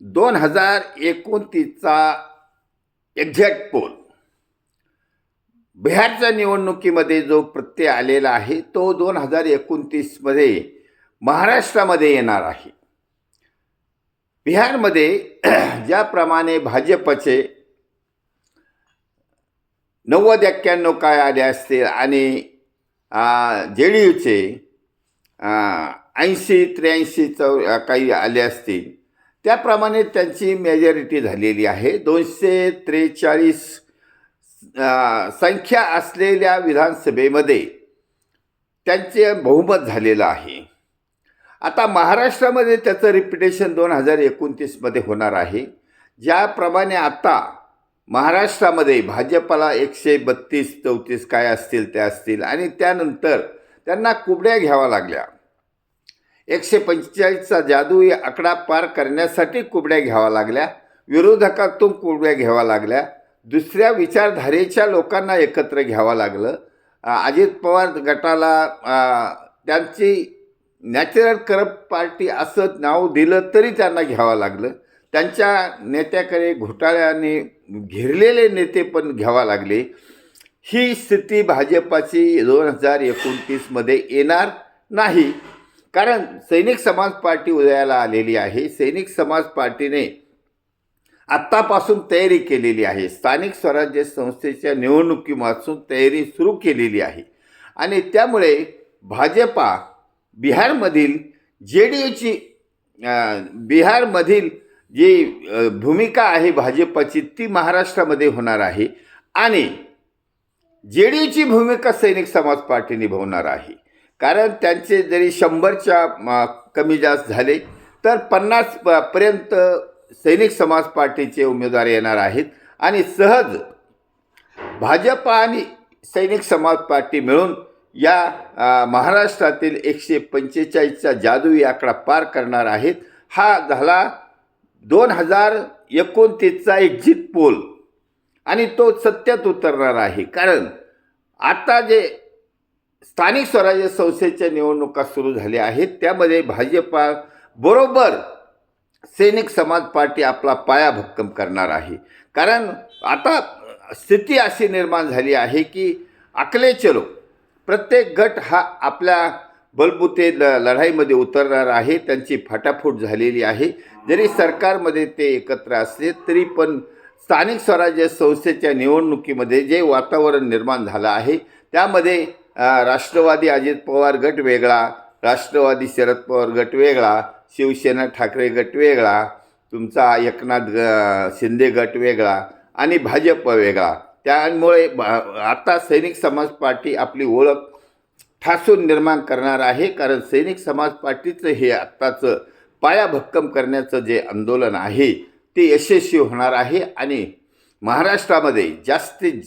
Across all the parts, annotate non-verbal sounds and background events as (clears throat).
दोन हजार एकोणतीसचा exact pole. बिहारच्या निवडणुकीमध्ये जो प्रत्यय आलेला आहे तो दोन हजार एकोणतीसमध्ये महाराष्ट्रामध्ये येणार आहे. बिहारमध्ये (clears throat) ज्याप्रमाणे भाजपचे नव्वद एक्क्याण्णव काय आले असतील आणि जे डी यूचे ऐंशी त्र्याऐंशी चौ काही आले असतील त्याप्रमाणे त्यांची मेजॉरिटी झालेली आहे. दोनशे त्रेचाळीस संख्या असलेल्या विधानसभेमध्ये त्यांचे बहुमत झालेलं आहे. आता महाराष्ट्रामध्ये त्याचं रिपिटेशन दोन हजार एकोणतीसमध्ये होणार आहे. ज्याप्रमाणे आता महाराष्ट्रामध्ये भाजपला एकशे बत्तीस चौतीस काय असतील त्या असतील आणि त्यानंतर त्यांना कुबड्या घ्याव्या लागल्या. एकशे पंचेचाळीसचा जादुई आकडा पार करण्यासाठी कुबड्या घ्याव्या लागल्या. विरोधकातून कुबड्या घ्याव्या लागल्या. दुसऱ्या विचारधारेच्या लोकांना एकत्र घ्यावं लागलं. अजित पवार गटाला त्यांची नॅचरल करप्ट पार्टी असं नाव दिलं तरी त्यांना घ्यावं लागलं. त्यांच्या नेत्याकडे घोटाळ्याने घेरलेले नेते पण घ्यावा लागले. ही स्थिती भाजपाची दोन हजार एकोणतीसमध्ये येणार नाही. कारण सैनिक समाज पार्टी उदयाला आलेली आहे. सैनिक समाज पार्टीने आत्तापासून तयारी केलेली आहे. स्थानिक स्वराज्य संस्थेच्या निवडणुकीपासून तयारी सुरू केलेली आहे. आणि त्यामुळे भाजपा बिहारमधील जे डी यूची बिहारमधील जी भूमिका आहे भाजपाची ती महाराष्ट्रामध्ये होणार आहे. आणि जे डी यूची भूमिका सैनिक समाज पार्टी निभावणार आहे. कारण त्यांचे जरी शंभरच्या कमी जास्त झाले तर पन्नास पर्यंत सैनिक समाज पार्टीचे उमेदवार येणार आहेत. आणि सहज भाजप आणि सैनिक समाज पार्टी मिळून या महाराष्ट्रातील एकशे पंचेचाळीसचा जादुई आकडा पार करणार आहेत. हा झाला दोन हजार एकोणतीसचा एक्झिट पोल. आणि तो सत्यात उतरणार आहे. कारण आता जे स्थानिक स्वराज्य संस्थेच्या निवडणुका सुरू झाल्या आहेत. त्यामध्ये भाजपा बरोबर सैनिक समाज पार्टी आपला पाया भक्कम करणार आहे. कारण आता स्थिती अशी निर्माण झाली आहे की आकले चलो प्रत्येक गट हा आपल्या बलबुते ल लढाईमध्ये उतरणार आहे. त्यांची फाटाफूट झालेली आहे. जरी सरकारमध्ये ते एकत्र असले तरी पण स्थानिक स्वराज्य संस्थेच्या निवडणुकीमध्ये जे वातावरण निर्माण झालं आहे त्यामध्ये राष्ट्रवादी अजित पवार गट वेगळा राष्ट्रवादी शरद पवार गट वेगळा शिवसेना ठाकरे गट वेगळा तुमचा एकनाथ ग शिंदे गट वेगळा आणि भाजप वेगळा. त्यामुळे आता सैनिक समाज पार्टी आपली ओळख ठासून निर्माण करणार आहे कारण सैनिक समाज पार्टीचं हे आत्ताचं पायाभक्कम करण्याचं जे आंदोलन आहे ते यशस्वी होणार आहे आणि महाराष्ट्रामध्ये जास्तीत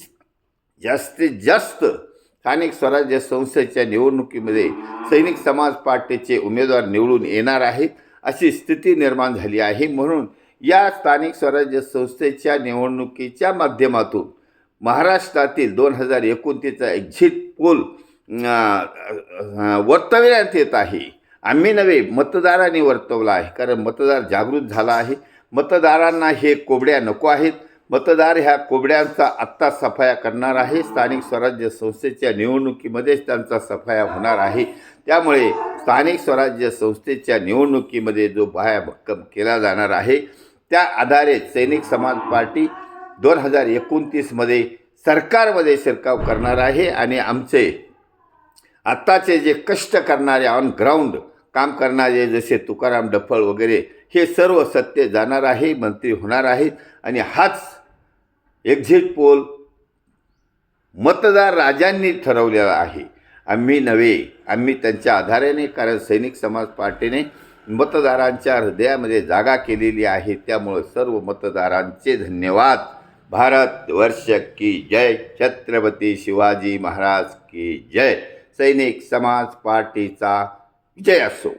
जास्तीत जास्त स्थानिक स्वराज्य संस्थेच्या निवडणुकीमध्ये सैनिक समाज पार्टीचे उमेदवार निवडून येणार आहेत अशी स्थिती निर्माण झाली आहे. म्हणून या स्थानिक स्वराज्य संस्थेच्या निवडणुकीच्या माध्यमातून महाराष्ट्रातील दोन हजार एकोणतीसचा एक्झिट पोल अं, वर्तविण्यात येत आहे. आम्ही नव्हे मतदारांनी वर्तवला आहे. कारण मतदार जागृत झाला आहे. मतदारांना हे कोबड्या नको आहेत. मतदार ह्या कोबड्यांचा आत्ता सफाया करणार आहे. स्थानिक स्वराज्य संस्थेच्या निवडणुकीमध्येच त्यांचा सफाया होणार आहे. त्यामुळे स्थानिक स्वराज्य संस्थेच्या निवडणुकीमध्ये जो पाया भक्कम केला जाणार आहे त्या आधारे सैनिक समाज पार्टी दोन हजार एकोणतीसमध्ये सरकारमध्ये शिरकाव करणार आहे आणि आमचे आत्ताचे जे कष्ट करणारे ऑन ग्राउंड काम करणारे जसे तुकाराम डफळ वगैरे हे सर्व सत्य जाणार आहे मंत्री होणार आहेत आणि हाच एक्झिट पोल मतदार राजांनी ठरवलेला आहे. आम्ही नव्हे आम्ही त्यांच्या आधाराने कारण सैनिक समाज पार्टीने मतदारांच्या हृदयामध्ये जागा केलेली आहे. त्यामुळं सर्व मतदारांचे धन्यवाद. भारत वर्ष की जय. छत्रपती शिवाजी महाराज की जय. सैनिक समाज पार्टीचा विजय असो.